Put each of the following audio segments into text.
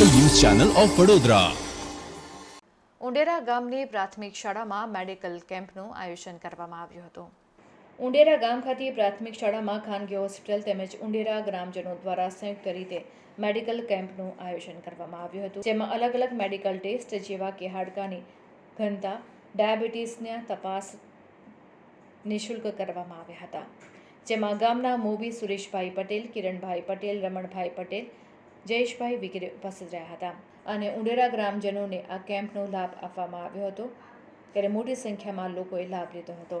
Channel of Vadodara. Undera ગામની પ્રાથમિક શાળામાં મેડિકલ કેમ્પનું આયોજન કરવામાં આવ્યું હતું. ઉંડેરા ગામ ખાતે પ્રાથમિક શાળામાં ખાનગી હોસ્પિટલ તેમજ ઉંડેરા ગ્રામજનો દ્વારા સંયુક્ત રીતે મેડિકલ કેમ્પનું આયોજન કરવામાં આવ્યું હતું. જેમાં અલગ અલગ મેડિકલ ટેસ્ટ જેવા કે હાડકાની ઘનતા ડાયાબિટીસના તપાસ નિઃશુલ્ક કરવામાં આવ્યા હતા. જેમાં ગામના મોબી સુરેશભાઈ પટેલ કિરણભાઈ પટેલ રમણભાઈ પટેલ જયેશભાઈ વગેરે ઉપસ્થિત રહ્યા હતા અને ઉંડેરા ગ્રામજનોને આ કેમ્પનો લાભ આપવામાં આવ્યો હતો, ત્યારે મોટી સંખ્યામાં લોકોએ લાભ લીધો હતો.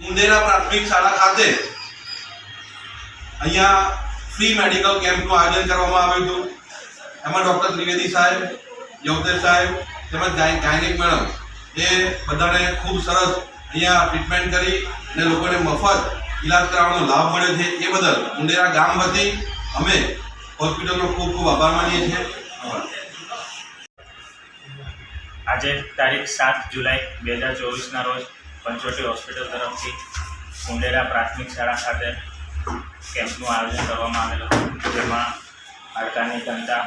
મુંદેરા પ્રાથમિક શાળા ખાતે અહીંયા ફ્રી મેડિકલ કેમ્પનું આયોજન કરવામાં આવ્યું હતું. એમાં ડૉક્ટર ત્રિવેદી સાહેબ યવતેજ સાહેબ તેમજ ગાયનિક મેડમ એ બધાને ખૂબ સરસ અહીંયા ટ્રીટમેન્ટ કરી અને લોકોને મફત ઈલાજ કરાવવાનો લાભ મળ્યો છે એ બદલ મુંદેરા ગામ વતી અમે હોસ્પિટલનો ખૂબ ખૂબ આભાર માનીએ છીએ. આજે તારીખ સાત જુલાઈ બે હજાર ચોવીસના રોજ પંચોટી હોસ્પિટલ તરફથી ઉંડેરા પ્રાથમિક શાળા ખાતે કેમ્પનું આયોજન કરવામાં આવેલું જેમાં હાડકાની ઘનતા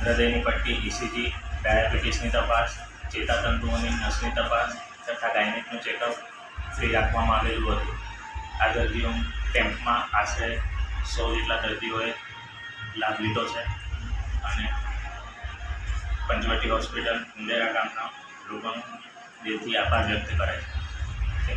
હૃદયની પટ્ટી ઇસીજી ડાયાબિટીસની તપાસ, ચેતાતંતુઓની નસની તપાસ તથા ગાયનેકનું ચેકઅપ ફ્રી રાખવામાં આવેલું હતું. આ દર્દીઓ કેમ્પમાં આશરે સો જેટલા દર્દીઓએ લાભ લીધો છે અને પંચવટી હોસ્પિટલ, ઉંદેરા ગામના લોકોનું દિલથી આભાર વ્યક્ત કરે છે.